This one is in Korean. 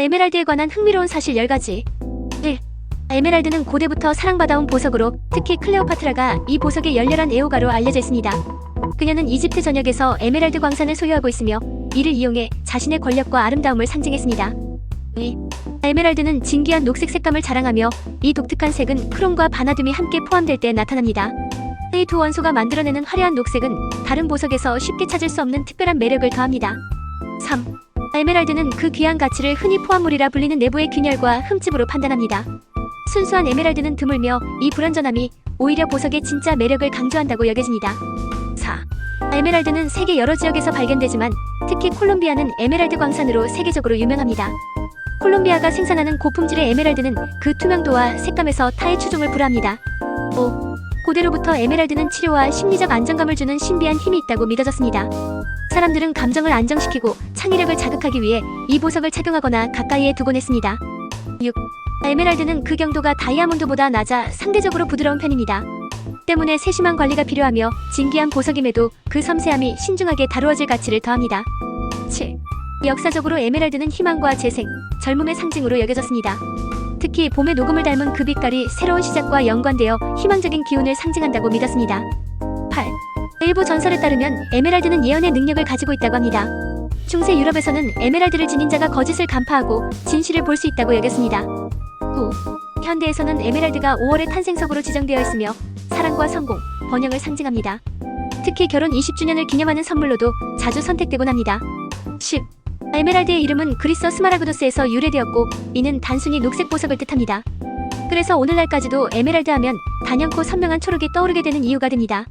에메랄드에 관한 흥미로운 사실 10가지 1. 에메랄드는 고대부터 사랑받아온 보석으로 특히 클레오파트라가 이 보석의 열렬한 애호가로 알려져 있습니다. 그녀는 이집트 전역에서 에메랄드 광산을 소유하고 있으며 이를 이용해 자신의 권력과 아름다움을 상징했습니다. 2. 에메랄드는 진귀한 녹색 색감을 자랑하며 이 독특한 색은 크롬과 바나듐이 함께 포함될 때 나타납니다. 이두 원소가 만들어내는 화려한 녹색은 다른 보석에서 쉽게 찾을 수 없는 특별한 매력을 더합니다. 3. 에메랄드는 그 귀한 가치를 흔히 포함물이라 불리는 내부의 균열과 흠집으로 판단합니다. 순수한 에메랄드는 드물며 이 불완전함이 오히려 보석의 진짜 매력을 강조한다고 여겨집니다. 4. 에메랄드는 세계 여러 지역에서 발견되지만 특히 콜롬비아는 에메랄드 광산으로 세계적으로 유명합니다. 콜롬비아가 생산하는 고품질의 에메랄드는 그 투명도와 색감에서 타의 추종을 불허합니다. 5. 고대로부터 에메랄드는 치료와 심리적 안정감을 주는 신비한 힘이 있다고 믿어졌습니다. 사람들은 감정을 안정시키고 창의력을 자극하기 위해 이 보석을 착용하거나 가까이에 두곤 했습니다. 6. 에메랄드는 그 경도가 다이아몬드보다 낮아 상대적으로 부드러운 편입니다. 때문에 세심한 관리가 필요하며 진귀한 보석임에도 그 섬세함이 신중하게 다루어질 가치를 더합니다. 7. 역사적으로 에메랄드는 희망과 재생, 젊음의 상징으로 여겨졌습니다. 특히 봄의 녹음을 닮은 그 빛깔이 새로운 시작과 연관되어 희망적인 기운을 상징한다고 믿었습니다. 8. 일부 전설에 따르면 에메랄드는 예언의 능력을 가지고 있다고 합니다. 중세 유럽에서는 에메랄드를 지닌 자가 거짓을 간파하고 진실을 볼 수 있다고 여겼습니다. 9. 현대에서는 에메랄드가 5월의 탄생석으로 지정되어 있으며 사랑과 성공, 번영을 상징합니다. 특히 결혼 20주년을 기념하는 선물로도 자주 선택되곤 합니다. 10. 에메랄드의 이름은 그리스 스마라그도스에서 유래되었고 이는 단순히 녹색 보석을 뜻합니다. 그래서 오늘날까지도 에메랄드 하면 단연코 선명한 초록이 떠오르게 되는 이유가 됩니다.